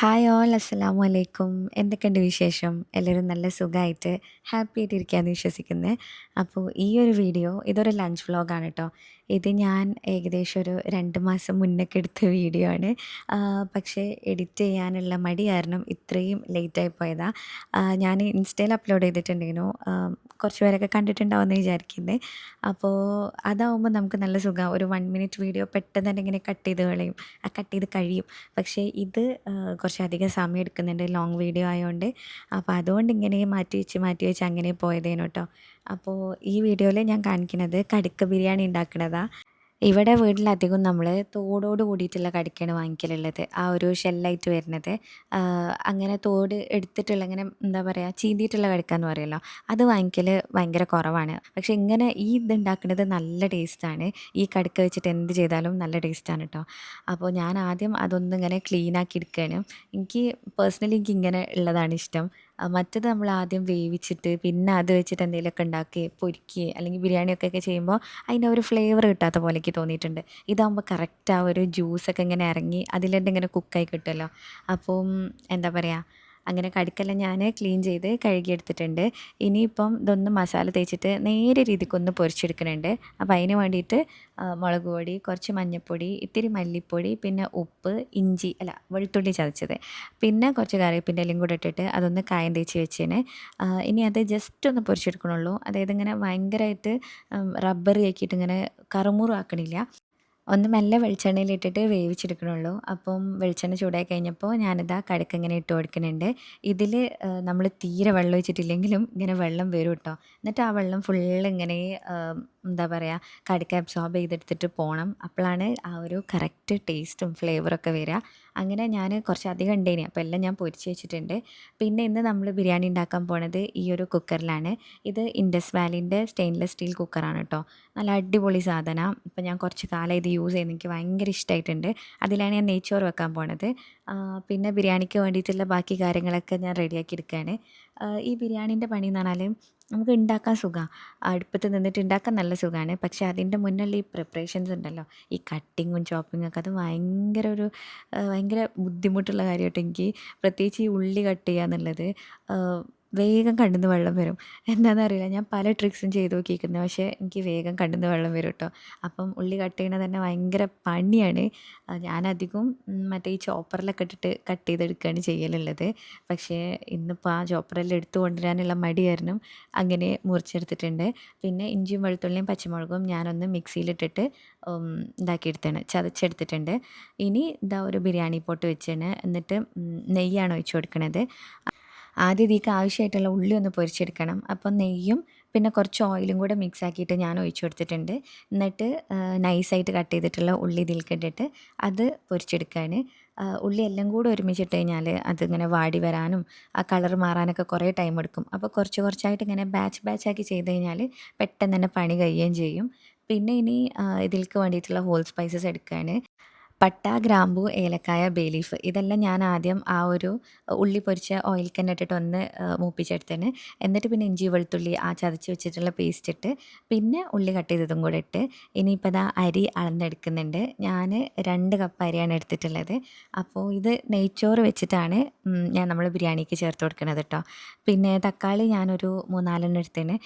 Hi all അസ്സലാമു അലൈക്കും എന്തൊക്കെയുണ്ട് വിശേഷം? എല്ലാവരും നല്ല സുഖമായിട്ട് ഹാപ്പി ആയിട്ട് ഇരിക്കുകയെന്ന് വിശ്വസിക്കുന്നത് അപ്പോൾ ഈ ഒരു വീഡിയോ ഇതൊരു ലഞ്ച് വ്ളോഗാണ് കേട്ടോ ഇത് ഞാൻ ഏകദേശം ഒരു രണ്ട് മാസം മുന്നൊക്കെ എടുത്ത വീഡിയോ ആണ്. പക്ഷേ എഡിറ്റ് ചെയ്യാനുള്ള മടി കാരണം ഇത്രയും ലേറ്റായി പോയതാണ് ഞാൻ ഇൻസ്റ്റയിൽ അപ്ലോഡ് ചെയ്തിട്ടുണ്ടെങ്കിലും കുറച്ച് പേരൊക്കെ കണ്ടിട്ടുണ്ടാവുമെന്ന് വിചാരിക്കുന്നത് അപ്പോൾ അതാവുമ്പോൾ നമുക്ക് നല്ല സുഖം. ഒരു വൺ മിനിറ്റ് വീഡിയോ പെട്ടെന്ന് തന്നെ ഇങ്ങനെ കട്ട് ചെയ്ത് കളയും. ആ കട്ട് ചെയ്ത് കഴിയും. പക്ഷേ ഇത് കുറച്ചധികം സമയം എടുക്കുന്നുണ്ട്. ലോങ് വീഡിയോ ആയതുകൊണ്ട് അപ്പോൾ അതുകൊണ്ട് ഇങ്ങനെ മാറ്റി വെച്ച് മാറ്റി വെച്ച് അങ്ങനെ പോയതേനു കേട്ടോ അപ്പോൾ ഈ വീഡിയോയിൽ ഞാൻ കാണിക്കുന്നത് കടുക്ക ബിരിയാണി ഉണ്ടാക്കണതാണ് ഇവിടെ വീട്ടിലധികം നമ്മൾ തോടോട് കൂടിയിട്ടുള്ള കടിക്കാണ് വാങ്ങിക്കലുള്ളത്. ആ ഒരു ഷെല്ലായിട്ട് വരുന്നത്. അങ്ങനെ തോട് എടുത്തിട്ടുള്ള ഇങ്ങനെ എന്താ പറയുക ചീന്തിയിട്ടുള്ള കടിക്കാന്ന് പറയുമല്ലോ അത് വാങ്ങിക്കൽ ഭയങ്കര കുറവാണ്. പക്ഷേ ഇങ്ങനെ ഈ ഇതുണ്ടാക്കുന്നത് നല്ല ടേസ്റ്റാണ്. ഈ കടുക്ക വെച്ചിട്ട് എന്ത് ചെയ്താലും നല്ല ടേസ്റ്റാണ് കേട്ടോ അപ്പോൾ ഞാൻ ആദ്യം അതൊന്നിങ്ങനെ ക്ലീൻ ആക്കി എടുക്കുകയാണ് എനിക്ക് പേഴ്സണലി എനിക്ക് ഇങ്ങനെ ഉള്ളതാണ് ഇഷ്ടം. മറ്റേത് നമ്മൾ ആദ്യം വേവിച്ചിട്ട് പിന്നെ അത് വെച്ചിട്ട് എന്തെങ്കിലുമൊക്കെ ഉണ്ടാക്കി പൊരിക്കുക അല്ലെങ്കിൽ ബിരിയാണി ഒക്കെ ചെയ്യുമ്പോൾ അതിന്റെ ഒരു ഫ്ലേവർ കിട്ടാത്ത പോലെ തോന്നിയിട്ടുണ്ട്. ഇതാകുമ്പോൾ കറക്റ്റ് ആ ഒരു ജ്യൂസൊക്കെ ഇങ്ങനെ ഇറങ്ങി അതിലെന്നെ ഇങ്ങനെ കുക്കായി കിട്ടുമല്ലോ. അപ്പം എന്താ പറയുക അങ്ങനെ കടുക്കെല്ലാം ഞാൻ ക്ലീൻ ചെയ്ത് കഴുകിയെടുത്തിട്ടുണ്ട്. ഇനിയിപ്പം ഇതൊന്ന് മസാല തേച്ചിട്ട് നേരെ രീതിക്കൊന്ന് പൊരിച്ചെടുക്കുന്നുണ്ട്. അപ്പോൾ അതിന് വേണ്ടിയിട്ട് മുളക് പൊടി കുറച്ച് മഞ്ഞൾപ്പൊടി ഇത്തിരി മല്ലിപ്പൊടി പിന്നെ ഉപ്പ് ഇഞ്ചി അല്ല വെളുത്തുള്ളി ചതച്ചത്. പിന്നെ കുറച്ച് കറിവേപ്പിന്റെ എല്ലാം കൂടെ ഇട്ടിട്ട് അതൊന്ന് കായം തേച്ച് വെച്ചേന്. ഇനി അത് ജസ്റ്റ് ഒന്ന് പൊരിച്ചെടുക്കണുള്ളൂ. അതായത് ഇങ്ങനെ ഭയങ്കരമായിട്ട് റബ്ബറി ആക്കിയിട്ട് ഇങ്ങനെ കറുമുറു ആക്കണില്ല. ഒന്ന് മെല്ലെ വെളിച്ചെണ്ണയിലിട്ടിട്ട് വേവിച്ചെടുക്കണുള്ളൂ. അപ്പം വെളിച്ചെണ്ണ ചൂടായി കഴിഞ്ഞപ്പോൾ ഞാനിതാ കടുക്ക് ഇങ്ങനെ ഇട്ട് കൊടുക്കുന്നുണ്ട്. ഇതിൽ നമ്മൾ തീരെ വെള്ളം ഒഴിച്ചിട്ടില്ലെങ്കിലും ഇങ്ങനെ വെള്ളം വരും കേട്ടോ എന്നിട്ട് ആ വെള്ളം ഫുള്ള് ഇങ്ങനെ എന്താ പറയുക കടുക്ക അബ്സോർബ് ചെയ്തെടുത്തിട്ട് പോകണം അപ്പോഴാണ് ആ ഒരു കറക്റ്റ് ടേസ്റ്റും ഫ്ലേവറൊക്കെ വരിക അങ്ങനെ ഞാൻ കുറച്ച് അധികം ഉണ്ടേനി അപ്പോൾ എല്ലാം ഞാൻ പൊരിച്ച് വെച്ചിട്ടുണ്ട്. പിന്നെ ഇന്ന് നമ്മൾ ബിരിയാണി ഉണ്ടാക്കാൻ പോണത് ഈ ഒരു കുക്കറിലാണ് ഇത് ഇൻഡസ് വാലിന്റെ സ്റ്റെയിൻലെസ് സ്റ്റീൽ കുക്കറാണ് കേട്ടോ നല്ല അടിപൊളി സാധനം. ഇപ്പം ഞാൻ കുറച്ച് കാലം ഇത് യൂസ് ചെയ്യുന്നത് എനിക്ക് ഭയങ്കര ഇഷ്ടമായിട്ടുണ്ട് അതിലാണ് ഞാൻ നെയ്ച്ചോറ് വെക്കാൻ പോണത്. പിന്നെ ബിരിയാണിക്ക് വേണ്ടിയിട്ടുള്ള ബാക്കി കാര്യങ്ങളൊക്കെ ഞാൻ റെഡിയാക്കി എടുക്കുകയാണ് ഈ ബിരിയാണീന്റെ പണി എന്ന് പറഞ്ഞാൽ നമുക്ക് ഉണ്ടാക്കാൻ സുഖമാണ് അടുപ്പത്ത് നിന്നിട്ട് ഉണ്ടാക്കാൻ നല്ല സുഖമാണ് പക്ഷേ അതിന്റെ മുന്നുള്ള ഈ പ്രിപ്പറേഷൻസ് ഉണ്ടല്ലോ. ഈ കട്ടിങ്ങും ചോപ്പിങ്ങും ഒക്കെ അത് ഭയങ്കര ഒരു ഭയങ്കര ബുദ്ധിമുട്ടുള്ള കാര്യമായിട്ട് എനിക്ക് പ്രത്യേകിച്ച് ഈ ഉള്ളി കട്ട് ചെയ്യുക എന്നുള്ളത് വേഗം കണ്ണിന്ന് വെള്ളം വരും. എന്താണെന്ന് അറിയില്ല ഞാൻ പല ട്രിക്സും ചെയ്ത് നോക്കിയിരിക്കുന്നത് പക്ഷേ എനിക്ക് വേഗം കണ്ണിന്ന് വെള്ളം വരും കേട്ടോ അപ്പം ഉള്ളി കട്ട് ചെയ്യണത് തന്നെ ഭയങ്കര പണിയാണ്. ഞാനധികം മറ്റേ ഈ ചോപ്പറിലൊക്കെ ഇട്ടിട്ട് കട്ട് ചെയ്തെടുക്കുകയാണ് ചെയ്യലുള്ളത്. പക്ഷേ ഇന്നിപ്പോൾ ആ ചോപ്പറെല്ലാം എടുത്തു കൊണ്ടുവരാനുള്ള മടി കാരണം അങ്ങനെ മുറിച്ചെടുത്തിട്ടുണ്ട്. പിന്നെ ഇഞ്ചിയും വെളുത്തുള്ളിയും പച്ചമുളകും ഞാനൊന്ന് മിക്സിയിലിട്ടിട്ട് ഇതാക്കിയെടുത്താണ് ചതച്ചെടുത്തിട്ടുണ്ട്. ഇനി ഇതാ ഒരു ബിരിയാണി പോട്ട് വെച്ചാണ്. എന്നിട്ട് നെയ്യാണ് ഒഴിച്ചു കൊടുക്കണത്. ആദ്യം ഇതിക്ക് ആവശ്യമായിട്ടുള്ള ഉള്ളി ഒന്ന് പൊരിച്ചെടുക്കണം. അപ്പം നെയ്യും പിന്നെ കുറച്ച് ഓയിലും കൂടെ മിക്സ് ആക്കിയിട്ട് ഞാൻ ഒഴിച്ചു കൊടുത്തിട്ടുണ്ട്. എന്നിട്ട് നൈസായിട്ട് കട്ട് ചെയ്തിട്ടുള്ള ഉള്ളി ഇതിലേക്ക് ഇട്ടിട്ട് അത് പൊരിച്ചെടുക്കുകയാണ് ഉള്ളി എല്ലാം കൂടെ ഒരുമിച്ചിട്ട് കഴിഞ്ഞാൽ അതിങ്ങനെ വാടി വരാനും ആ കളർ മാറാനൊക്കെ കുറേ ടൈം എടുക്കും. അപ്പോൾ കുറച്ച് കുറച്ചായിട്ട് ഇങ്ങനെ ബാച്ച് ബാച്ചാക്കി ചെയ്ത് കഴിഞ്ഞാൽ പെട്ടെന്ന് തന്നെ പണി കഴിയുകയും ചെയ്യും. പിന്നെ ഇനി ഇതിലേക്ക് വേണ്ടിയിട്ടുള്ള ഹോൾ സ്പൈസസ് എടുക്കുകയാണ് പട്ട ഗ്രാമ്പൂ ഏലക്കായ ബേലീഫ് ഇതെല്ലാം ഞാൻ ആദ്യം ആ ഒരു ഉള്ളി പൊരിച്ച ഓയിൽ കന്നെ ഇട്ടിട്ട് ഒന്ന് മൂപ്പിച്ചെടുത്തേന്. എന്നിട്ട് പിന്നെ ഇഞ്ചി വെളുത്തുള്ളി ആ ചതച്ച് വെച്ചിട്ടുള്ള പേസ്റ്റ് ഇട്ട് പിന്നെ ഉള്ളി കട്ട് ചെയ്തതും കൂടെ ഇട്ട് ഇനിയിപ്പോൾ ദാ അരി അളന്നെടുക്കുന്നുണ്ട്. ഞാൻ രണ്ട് കപ്പ് അരിയാണ് എടുത്തിട്ടുള്ളത്. അപ്പോൾ ഇത് നെയ്ച്ചോറ് വെച്ചിട്ടാണ് ഞാൻ നമ്മൾ ബിരിയാണിക്ക് ചേർത്ത് കൊടുക്കുന്നത് കേട്ടോ പിന്നെ തക്കാളി ഞാനൊരു മൂന്നാലെണ്ണം എടുത്തേന്.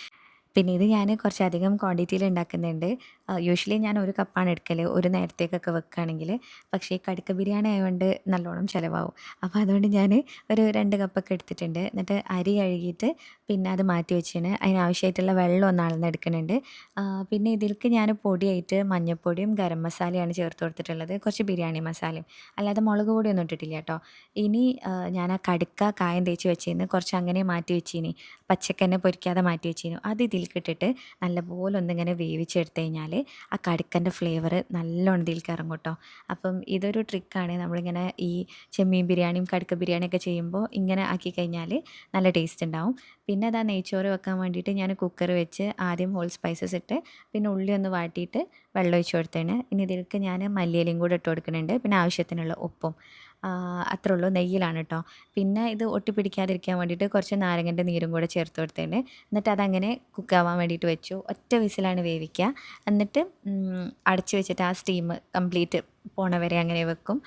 പിന്നെ ഇത് ഞാൻ കുറച്ചധികം ക്വാണ്ടിറ്റിയിൽ ഉണ്ടാക്കുന്നുണ്ട്. യൂഷ്വലി ഞാൻ ഒരു കപ്പാണ് എടുക്കൽ ഒരു നേരത്തേക്കൊക്കെ വെക്കുകയാണെങ്കിൽ പക്ഷേ ഈ കടുക്ക ബിരിയാണി ആയതുകൊണ്ട് നല്ലോണം ചിലവാകും അപ്പോൾ അതുകൊണ്ട് ഞാൻ ഒരു രണ്ട് കപ്പൊക്കെ എടുത്തിട്ടുണ്ട്. എന്നിട്ട് അരി കഴുകിയിട്ട് പിന്നെ അത് മാറ്റി വെച്ചിന് അതിനാവശ്യമായിട്ടുള്ള വെള്ളം ഒന്ന് അളന്ന് എടുക്കുന്നുണ്ട് പിന്നെ ഇതിൽക്ക് ഞാൻ പൊടിയായിട്ട് മഞ്ഞൾപ്പൊടിയും ഗരം മസാലയാണ് ചേർത്ത് കൊടുത്തിട്ടുള്ളത്. കുറച്ച് ബിരിയാണി മസാലയും. അല്ലാതെ മുളക് പൊടിയൊന്നും ഇട്ടിട്ടില്ല കേട്ടോ. ഇനി ഞാൻ ആ കടുക്ക കായം തേച്ച് വെച്ചിരുന്ന് കുറച്ച് അങ്ങനെ മാറ്റി വെച്ചിനി. പച്ചക്കന്നെ പൊരിക്കാതെ മാറ്റി വെച്ചിരുന്നു അത് ഇതിലേക്ക് ഇട്ടിട്ട് നല്ലപോലെ ഒന്നിങ്ങനെ വേവിച്ചെടുത്ത് കഴിഞ്ഞാൽ ആ കടുക്കന്റെ ഫ്ലേവർ നല്ലോണം ഇതിലേക്ക് ഇറങ്ങും കേട്ടോ അപ്പം ഇതൊരു ട്രിക്കാണ്. നമ്മളിങ്ങനെ ഈ ചെമ്മീൻ ബിരിയാണിയും കടുക്ക ബിരിയാണിയൊക്കെ ചെയ്യുമ്പോൾ ഇങ്ങനെ ആക്കി കഴിഞ്ഞാൽ നല്ല ടേസ്റ്റ് ഉണ്ടാവും. പിന്നെ അതാ നെയ്ച്ചോറ് വെക്കാൻ വേണ്ടിയിട്ട് ഞാൻ കുക്കർ വെച്ച് ആദ്യം ഹോൾ സ്പൈസസ് ഇട്ട് പിന്നെ ഉള്ളി ഒന്ന് വാട്ടിയിട്ട് വെള്ളം ഒഴിച്ച് കൊടുത്തേണ് ഇനി ഇതിലേക്ക് ഞാൻ മല്ലിയിലയും കൂടെ ഇട്ട് കൊടുക്കുന്നുണ്ട്. പിന്നെ ആവശ്യത്തിനുള്ള ഉപ്പും. അത്രേ ഉള്ളൂ നെയ്യിലാണ് കേട്ടോ പിന്നെ ഇത് ഒട്ടിപ്പിടിക്കാതിരിക്കാൻ വേണ്ടിയിട്ട് കുറച്ച് നാരങ്ങന്റെ നീരും കൂടെ ചേർത്ത് കൊടുത്തിട്ടുണ്ട് എന്നിട്ട് അതങ്ങനെ കുക്കാവാൻ വേണ്ടിയിട്ട് വെച്ചു. ഒറ്റ വിസിലാണ് വേവിക്കുക. എന്നിട്ട് അടച്ച് വെച്ചിട്ട് ആ സ്റ്റീം കംപ്ലീറ്റ് പോണവരെ അങ്ങനെ വെക്കും.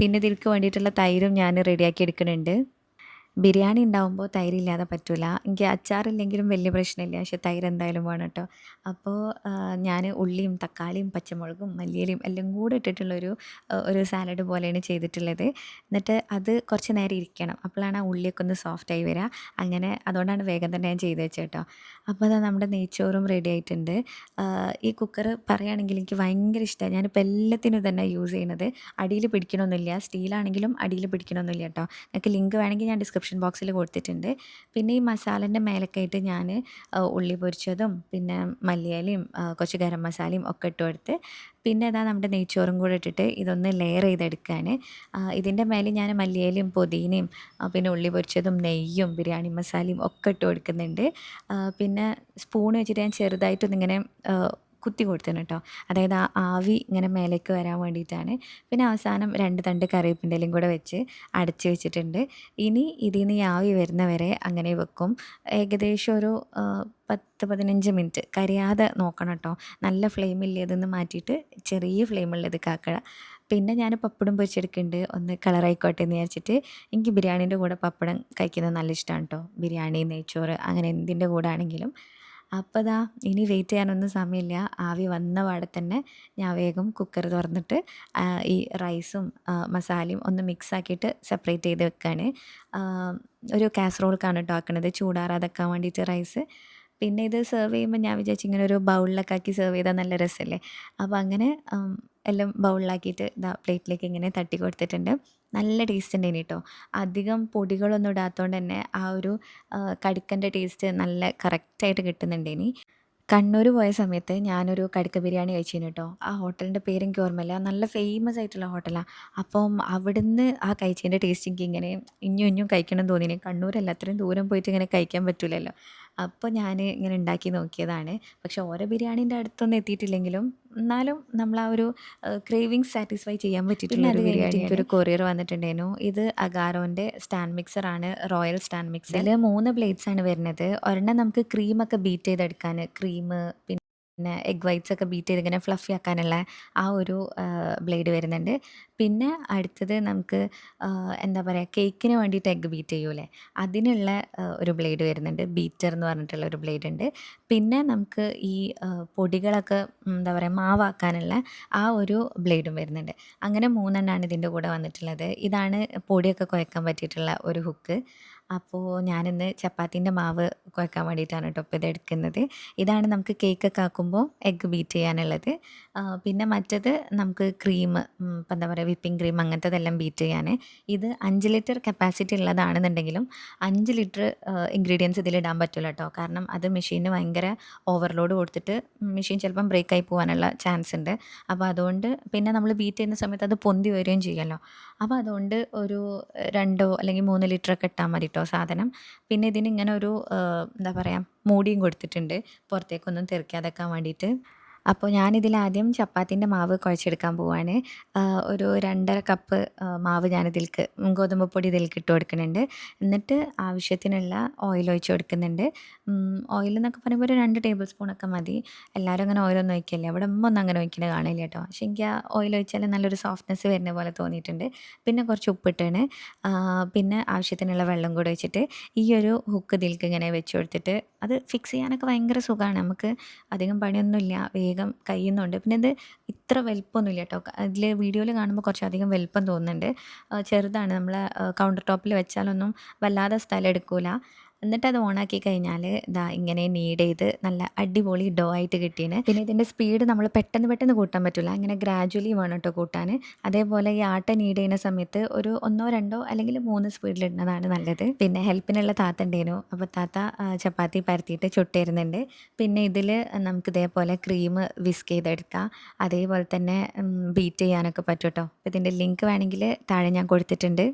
പിന്നെ ഇതിൽക്ക് വേണ്ടിയിട്ടുള്ള തൈരും ഞാൻ റെഡിയാക്കി എടുക്കുന്നുണ്ട്. ബിരിയാണി ഉണ്ടാകുമ്പോൾ തൈരില്ലാതെ പറ്റില്ല എനിക്ക് അച്ചാറില്ലെങ്കിലും വലിയ പ്രശ്നമില്ല. പക്ഷെ തൈര് എന്തായാലും വേണം കേട്ടോ. അപ്പോൾ ഞാൻ ഉള്ളിയും തക്കാളിയും പച്ചമുളകും മല്ലിയിലയും എല്ലാം കൂടെ ഇട്ടിട്ടുള്ളൊരു ഒരു സാലഡ് പോലെയാണ് ചെയ്തിട്ടുള്ളത്. എന്നിട്ട് അത് കുറച്ച് നേരം ഇരിക്കണം. അപ്പോഴാണ് ആ ഉള്ളിയൊക്കെ ഒന്ന് സോഫ്റ്റായി വരിക അങ്ങനെ അതുകൊണ്ടാണ് വേഗം തന്നെ ഞാൻ ചെയ്ത് വെച്ചത് കേട്ടോ. അപ്പോൾ അതാ നമ്മുടെ നെയ്ച്ചോറും റെഡി ആയിട്ടുണ്ട്. ഈ കുക്കർ പറയുകയാണെങ്കിൽ എനിക്ക് ഭയങ്കര ഇഷ്ടമാണ് ഞാനിപ്പോൾ എല്ലാത്തിനും തന്നെ യൂസ് ചെയ്യുന്നത്. അടിയിൽ പിടിക്കണമെന്നില്ല സ്റ്റീലാണെങ്കിലും അടിയിൽ പിടിക്കണമെന്നില്ല കേട്ടോ. നിങ്ങൾക്ക് ലിങ്ക് വേണമെങ്കിൽ ഞാൻ ഡിസ്ക്രിപ്ഷൻ ഡിസ്ക്രിപ്ഷൻ ബോക്സിൽ കൊടുത്തിട്ടുണ്ട്. പിന്നെ ഈ മസാലന്റെ മേലൊക്കെയായിട്ട് ഞാൻ ഉള്ളി പൊരിച്ചതും പിന്നെ മല്ലിയിലയും കുറച്ച് ഗരം മസാലയും ഒക്കെ ഇട്ട് കൊടുത്ത് പിന്നെ ഇതാ നമ്മുടെ നെയ്ച്ചോറും കൂടെ ഇട്ടിട്ട് ഇതൊന്ന് ലെയർ ചെയ്തെടുക്കാൻ ഇതിന്റെ മേലെ ഞാൻ മല്ലിയിലയും പുതിനയും പിന്നെ ഉള്ളി പൊരിച്ചതും നെയ്യും ബിരിയാണി മസാലയും ഒക്കെ ഇട്ട് കൊടുക്കുന്നുണ്ട്. പിന്നെ സ്പൂൺ വെച്ചിട്ട് ഞാൻ ചെറുതായിട്ടൊന്നിങ്ങനെ കുത്തി കൊടുത്തേന് കേട്ടോ. അതായത് ആ ആവി ഇങ്ങനെ മേലേക്ക് വരാൻ വേണ്ടിയിട്ടാണ്. പിന്നെ അവസാനം രണ്ട് തണ്ട് കറിവേപ്പിന്റെലും കൂടെ വെച്ച് അടച്ച് വെച്ചിട്ടുണ്ട്. ഇനി ഇതിൽ നിന്ന് ഈ ആവി വരുന്നവരെ അങ്ങനെ വെക്കും. ഏകദേശം ഒരു പത്ത് പതിനഞ്ച് മിനിറ്റ് കരിയാതെ നോക്കണം കേട്ടോ. നല്ല ഫ്ലെയിമില്ലതെന്ന് മാറ്റിയിട്ട് ചെറിയ ഫ്ലെയിമുള്ളത് കാക്കട പിന്നെ ഞാൻ പപ്പടം പൊരിച്ചെടുക്കുന്നുണ്ട്. ഒന്ന് കളറായിക്കോട്ടെ എന്ന് വിചാരിച്ചിട്ട് എനിക്ക് ബിരിയാണീന്റെ കൂടെ പപ്പടം കഴിക്കുന്നത് നല്ല ഇഷ്ടമാണ് കേട്ടോ. ബിരിയാണി നെയ്ച്ചോറ് അങ്ങനെ എന്തിന്റെ കൂടെ ആണെങ്കിലും അപ്പോൾ ഇനി വെയിറ്റ് ചെയ്യാനൊന്നും സമയമില്ല. ആവി വന്ന പാടെ തന്നെ ഞാൻ വേഗം കുക്കർ തുറന്നിട്ട് ഈ റൈസും മസാലയും ഒന്ന് മിക്സ് ആക്കിയിട്ട് സെപ്പറേറ്റ് ചെയ്ത് വെക്കുകയാണ് ഒരു കാസറോൾക്കാണ് കേട്ടോ ആക്കണത്. ചൂടാറാതെക്കാൻ വേണ്ടിയിട്ട് റൈസ് പിന്നെ ഇത് സെർവ് ചെയ്യുമ്പോൾ ഞാൻ വിചാരിച്ചു ഇങ്ങനെ ഒരു ബൗളിലൊക്കെ ആക്കി സെർവ് ചെയ്താൽ നല്ല രസമല്ലേ അപ്പോൾ അങ്ങനെ എല്ലാം ബൗളിലാക്കിയിട്ട് ഇതാ പ്ലേറ്റിലേക്ക് ഇങ്ങനെ തട്ടി കൊടുത്തിട്ടുണ്ട്. നല്ല ടേസ്റ്റ് ഉണ്ട് ഇനി കേട്ടോ അധികം പൊടികളൊന്നും ഇടാത്തതുകൊണ്ട് തന്നെ ആ ഒരു കടുക്കന്റെ ടേസ്റ്റ് നല്ല കറക്റ്റായിട്ട് കിട്ടുന്നുണ്ടേനി കണ്ണൂർ പോയ സമയത്ത് ഞാനൊരു കടുക്ക ബിരിയാണി കഴിച്ചിരുന്നു കേട്ടോ ആ ഹോട്ടലിന്റെ പേര് എനിക്ക് ഓർമ്മയില്ല. നല്ല ഫേമസ് ആയിട്ടുള്ള ഹോട്ടലാണ് അപ്പം അവിടുന്ന് ആ കഴിച്ചതിന്റെ ടേസ്റ്റ് എനിക്ക് ഇങ്ങനെ ഇഞ്ഞും ഇഞ്ഞും കഴിക്കണം തോന്നിനി കണ്ണൂരല്ല അത്രയും ദൂരം പോയിട്ട് ഇങ്ങനെ കഴിക്കാൻ പറ്റില്ലല്ലോ അപ്പോൾ ഞാൻ ഇങ്ങനെ ഉണ്ടാക്കി നോക്കിയതാണ്. പക്ഷേ ഓരോ ബിരിയാണീന്റെ അടുത്തൊന്നും എത്തിയിട്ടില്ലെങ്കിലും എന്നാലും നമ്മൾ ആ ഒരു ക്രേവിങ് സാറ്റിസ്ഫൈ ചെയ്യാൻ പറ്റിയിട്ടില്ല അത് കഴിഞ്ഞിട്ട് എനിക്കൊരു കൊറിയർ വന്നിട്ടുണ്ടായിരുന്നു. ഇത് അഗാരോന്റെ സ്റ്റാൻഡ് മിക്സർ ആണ് റോയൽ സ്റ്റാൻഡ് മിക്സർ ഇതിൽ മൂന്ന് പ്ലേറ്റ്സ് ആണ് വരുന്നത്. ഒരെണ്ണം നമുക്ക് ക്രീമൊക്കെ ബീറ്റ് ചെയ്തെടുക്കാൻ ക്രീം പിന്നെ പിന്നെ എഗ് വൈറ്റ്സ് ഒക്കെ ബീറ്റ് ചെയ്ത് ഇങ്ങനെ ഫ്ലഫി ആക്കാനുള്ള ആ ഒരു ബ്ലേഡ് വരുന്നുണ്ട്. പിന്നെ അടുത്തത് നമുക്ക് എന്താ പറയുക കേക്കിന് വേണ്ടിയിട്ട് എഗ്ഗ് ബീറ്റ് ചെയ്യൂലേ അതിനുള്ള ഒരു ബ്ലേഡ് വരുന്നുണ്ട്. ബീറ്റർ എന്ന് പറഞ്ഞിട്ടുള്ള ഒരു ബ്ലേഡ് ഉണ്ട്. പിന്നെ നമുക്ക് ഈ പൊടികളൊക്കെ എന്താ പറയുക മാവാക്കാനുള്ള ആ ഒരു ബ്ലേഡും വരുന്നുണ്ട്. അങ്ങനെ മൂന്നെണ്ണമാണ് ഇതിന്റെ കൂടെ വന്നിട്ടുള്ളത്. ഇതാണ് പൊടിയൊക്കെ കുഴക്കാൻ പറ്റിയിട്ടുള്ള ഒരു ഹുക്ക്. അപ്പോൾ ഞാനിന്ന് ചപ്പാത്തിന്റെ മാവ് കുഴക്കാൻ വേണ്ടിയിട്ടാണ് കേട്ടോ ഇപ്പോൾ ഇതെടുക്കുന്നത് ഇതാണ് നമുക്ക് കേക്കൊക്കെ ആക്കുമ്പോൾ എഗ്ഗ് ബീറ്റ് ചെയ്യാനുള്ളത്. പിന്നെ മറ്റത് നമുക്ക് ക്രീം ഇപ്പം എന്താ പറയുക വിപ്പിംഗ് ക്രീം അങ്ങനത്തതെല്ലാം ബീറ്റ് ചെയ്യാൻ ഇത് അഞ്ച് ലിറ്റർ കപ്പാസിറ്റി ഉള്ളതാണെന്നുണ്ടെങ്കിലും അഞ്ച് ലിറ്റർ ഇൻഗ്രീഡിയൻസ് ഇതിലിടാൻ പറ്റില്ല കേട്ടോ കാരണം അത് മെഷീന് ഭയങ്കര ഓവർലോഡ് കൊടുത്തിട്ട് മെഷീൻ ചിലപ്പം ബ്രേക്ക് ആയി പോകാനുള്ള ചാൻസ് ഉണ്ട് അപ്പോൾ അതുകൊണ്ട് പിന്നെ നമ്മൾ ബീറ്റ് ചെയ്യുന്ന സമയത്ത് അത് പൊന്തി വരികയും ചെയ്യുമല്ലോ അപ്പോൾ അതുകൊണ്ട് ഒരു രണ്ടോ അല്ലെങ്കിൽ മൂന്ന് ലിറ്ററൊക്കെ ഇട്ടാൽ മതി കേട്ടോ സാധനം. പിന്നെ ഇതിന് ഇങ്ങനെ ഒരു എന്താ പറയുക മൂടിയും കൊടുത്തിട്ടുണ്ട്. പുറത്തേക്കൊന്നും തെറിക്കാതെക്കാൻ വേണ്ടിയിട്ട് അപ്പോൾ ഞാനിതിലാദ്യം ചപ്പാത്തിന്റെ മാവ് കുഴച്ചെടുക്കാൻ പോവാണ്. ഒരു രണ്ടര കപ്പ് മാവ് ഞാനിതിൽക്ക് ഗോതമ്പ് പൊടി ഇതിലേക്ക് ഇട്ട് കൊടുക്കുന്നുണ്ട്. എന്നിട്ട് ആവശ്യത്തിനുള്ള ഓയിൽ ഒഴിച്ച് കൊടുക്കുന്നുണ്ട്. ഓയിൽ എന്നൊക്കെ പറയുമ്പോൾ ഒരു രണ്ട് ടേബിൾ സ്പൂണൊക്കെ മതി. എല്ലാവരും അങ്ങനെ ഓയിലൊന്നും ഒഴിക്കില്ല. അവിടെ ഒന്നും അങ്ങനെ ഒഴിക്കുന്നത് കാണില്ല കേട്ടോ. പക്ഷേ എനിക്ക് ആ ഓയിൽ ഒഴിച്ചാൽ നല്ലൊരു സോഫ്റ്റ്നെസ് വരുന്ന പോലെ തോന്നിയിട്ടുണ്ട്. പിന്നെ കുറച്ച് ഉപ്പിട്ടാണ്. പിന്നെ ആവശ്യത്തിനുള്ള വെള്ളം കൂടെ വെച്ചിട്ട് ഈ ഒരു ഹുക്ക് ഇതിൽക്ക് ഇങ്ങനെ വെച്ച് കൊടുത്തിട്ട് അത് ഫിക്സ് ചെയ്യാനൊക്കെ ഭയങ്കര സുഖമാണ് നമുക്ക് അധികം പണിയൊന്നുമില്ല. വേഗം കഴിയുന്നുണ്ട്. പിന്നെ ഇത് ഇത്ര വലിപ്പമൊന്നുമില്ല കേട്ടോ. അതിൽ വീഡിയോയിൽ കാണുമ്പോൾ കുറച്ചധികം വലിപ്പം തോന്നുന്നുണ്ട്. ചെറുതാണ്. നമ്മൾ കൗണ്ടർ ടോപ്പിൽ വെച്ചാലൊന്നും വല്ലാതെ സ്ഥലം എടുക്കില്ല എന്നിട്ട് അത് ഓണാക്കി കഴിഞ്ഞാൽ ഇതാ ഇങ്ങനെ നീഡ് ചെയ്ത് നല്ല അടിപൊളി ഡോ ആയിട്ട് കിട്ടിയാണ് പിന്നെ ഇതിന്റെ സ്പീഡ് നമ്മൾ പെട്ടെന്ന് പെട്ടെന്ന് കൂട്ടാൻ പറ്റില്ല അങ്ങനെ ഗ്രാജുവലി വേണം കേട്ടോ കൂട്ടാൻ അതേപോലെ ഈ ആട്ട നീഡ് ചെയ്യുന്ന സമയത്ത് ഒരു ഒന്നോ രണ്ടോ അല്ലെങ്കിൽ മൂന്ന് സ്പീഡിൽ ഇടുന്നതാണ് നല്ലത്. പിന്നെ ഹെൽപ്പിനുള്ള താത്ത ഉണ്ടായിരുന്നു അപ്പോൾ താത്ത ചപ്പാത്തി പരത്തിയിട്ട് ചുട്ടിരുന്നുണ്ട്. പിന്നെ ഇതിൽ നമുക്ക് ഇതേപോലെ ക്രീം വിസ്ക് ചെയ്തെടുക്കാം. അതേപോലെ തന്നെ ബീറ്റ് ചെയ്യാനൊക്കെ പറ്റും കേട്ടോ ഇതിന്റെ ലിങ്ക് വേണമെങ്കിൽ താഴെ ഞാൻ കൊടുത്തിട്ടുണ്ട്.